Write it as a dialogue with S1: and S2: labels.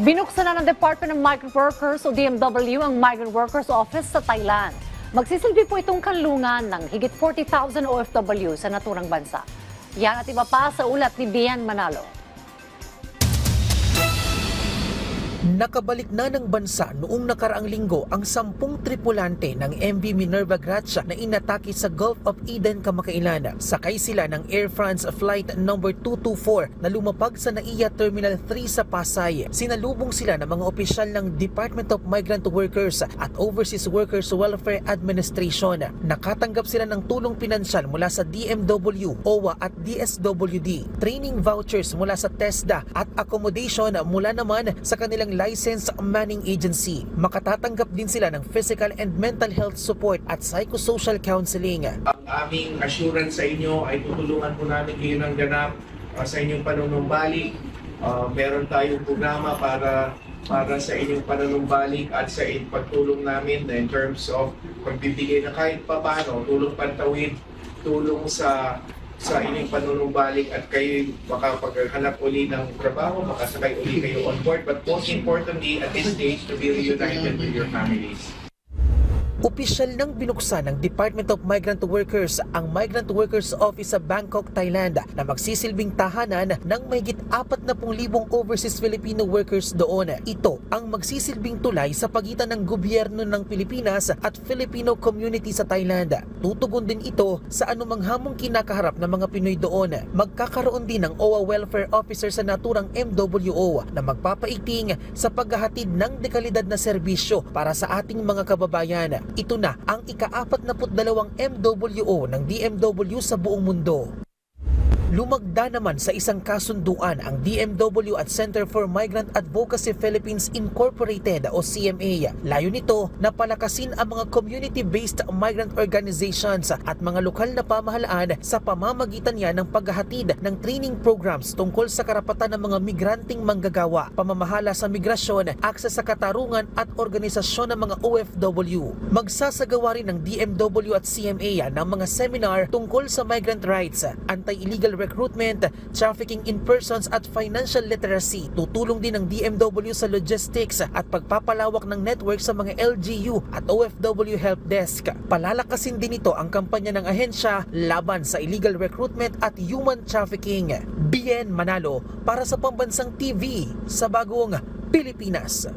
S1: Binuksan na ng Department of Migrant Workers o DMW ang Migrant Workers Office sa Thailand. Magsisilbi po itong kanlungan ng higit 40,000 OFW sa naturang bansa. Yan at iba pa sa ulat ni Bian Manalo.
S2: Nakabalik na ng bansa noong nakaraang linggo ang sampung tripulante ng MV Minerva Gracia na inatake sa Gulf of Eden kamakailan. Sakay sila ng Air France Flight number 224 na lumapag sa NAIA Terminal 3 sa Pasay. Sinalubong sila ng mga opisyal ng Department of Migrant Workers at Overseas Workers Welfare Administration. Nakatanggap sila ng tulong pinansyal mula sa DMW, OWA at DSWD, training vouchers mula sa TESDA at accommodation mula naman sa kanilang licensed manning agency. Makatatanggap din sila ng physical and mental health support at psychosocial counseling.
S3: Ang aming assurance sa inyo ay tutulungan po namin kayo ng ganap uh, sa inyong panunumbalik. Uh, meron tayong programa para para sa inyong panunumbalik at sa pagtulong namin in terms of pagbibigay na kahit papano, tulong pantawid, tulong sa sa inyong panunumbalik at kayo makapaghanap uli ng trabaho, makasakay uli kayo on board. But most importantly, at this stage, to be reunited with your families.
S2: Opisyal nang binuksan ng Department of Migrant Workers ang Migrant Workers Office sa Bangkok, Thailand na magsisilbing tahanan ng mahigit 40,000 overseas Filipino workers doon. Ito ang magsisilbing tulay sa pagitan ng gobyerno ng Pilipinas at Filipino community sa Thailand. Tutugon din ito sa anumang hamong kinakaharap ng mga Pinoy doon. Magkakaroon din ng OWA Welfare Officer sa naturang MWO na magpapaiting sa paghahatid ng dekalidad na serbisyo para sa ating mga kababayan. Ito na ang ika-42 MWO ng DMW sa buong mundo. Lumagda naman sa isang kasunduan ang DMW at Center for Migrant Advocacy Philippines Incorporated o CMA. Layo nito na palakasin ang mga community-based migrant organizations at mga lokal na pamahalaan sa pamamagitan niya ng paghahatid ng training programs tungkol sa karapatan ng mga migranteng manggagawa, pamamahala sa migrasyon, akses sa katarungan at organisasyon ng mga OFW. Magsasagawa rin ng DMW at CMA ng mga seminar tungkol sa migrant rights, anti-illegal recruitment, trafficking in persons at financial literacy. Tutulong din ng DMW sa logistics at pagpapalawak ng network sa mga LGU at OFW help desk. Palalakasin din ito ang kampanya ng ahensya laban sa illegal recruitment at human trafficking. BN Manalo para sa Pambansang TV sa Bagong Pilipinas.